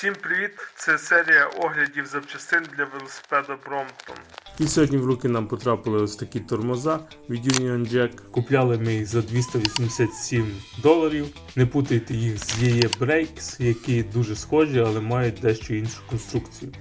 Всім привіт! Це серія оглядів запчастин для велосипеда Brompton. І сьогодні в руки нам потрапили ось такі тормоза від Union Jack. Купляли ми їх за 287 доларів. Не путайте їх з EE Brakes, які дуже схожі, але мають дещо іншу конструкцію.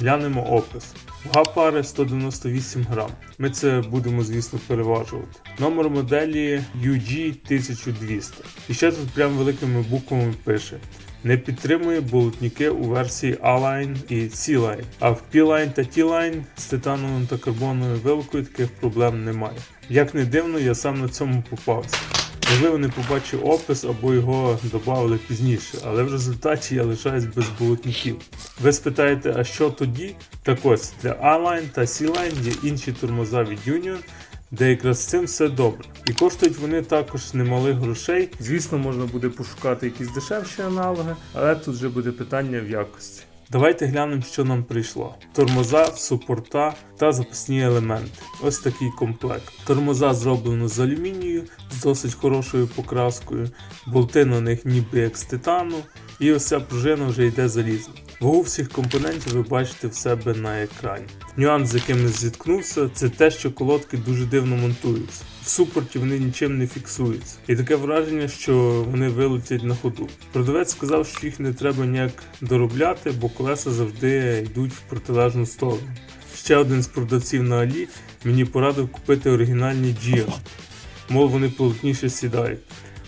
Глянемо опис. Вага пари 198 грам. Ми це будемо, звісно, переважувати. Номер моделі UG1200. І ще тут прям великими буквами пише. Не підтримує болотники у версії A-Line і C-Line, а в P-Line та T-Line з титановим та карбоновою вилкою таких проблем немає. Як не дивно, я сам на цьому попався. Можливо, не побачив опис або його додали пізніше, але в результаті я лишаюсь без болотників. Ви спитаєте, а що тоді? Так ось для A-Line та C-Line є інші тормоза від Union, де якраз з цим все добре. І коштують вони також немалих грошей. Звісно, можна буде пошукати якісь дешевші аналоги, але тут вже буде питання в якості. Давайте глянемо, що нам прийшло: тормоза, супорта та запасні елементи. Ось такий комплект. Тормоза зроблено з алюмінію з досить хорошою покраскою, болти на них ніби як з титану, і ось ця пружина вже йде залізна. Вагу всіх компонентів ви бачите в себе на екрані. Нюанс, з яким я зіткнувся, це те, що колодки дуже дивно монтуються. В супорті вони нічим не фіксуються. І таке враження, що вони вилетять на ходу. Продавець сказав, що їх не треба ніяк доробляти, бо колеса завжди йдуть в протилежну сторону. Ще один з продавців на Алі мені порадив купити оригінальні Gio. Мов вони плотніше сідають.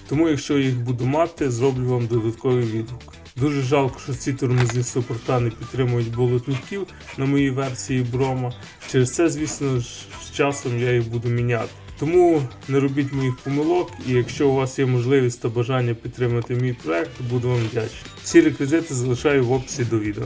Тому, якщо їх буду мати, зроблю вам додатковий відгук. Дуже жалко, що ці тормозні супорта не підтримують болотників на моїй версії Брома. Через це, звісно ж, з часом я їх буду міняти. Тому не робіть моїх помилок, і якщо у вас є можливість та бажання підтримати мій проект, буду вам вдячний. Всі реквізити залишаю в описі до відео.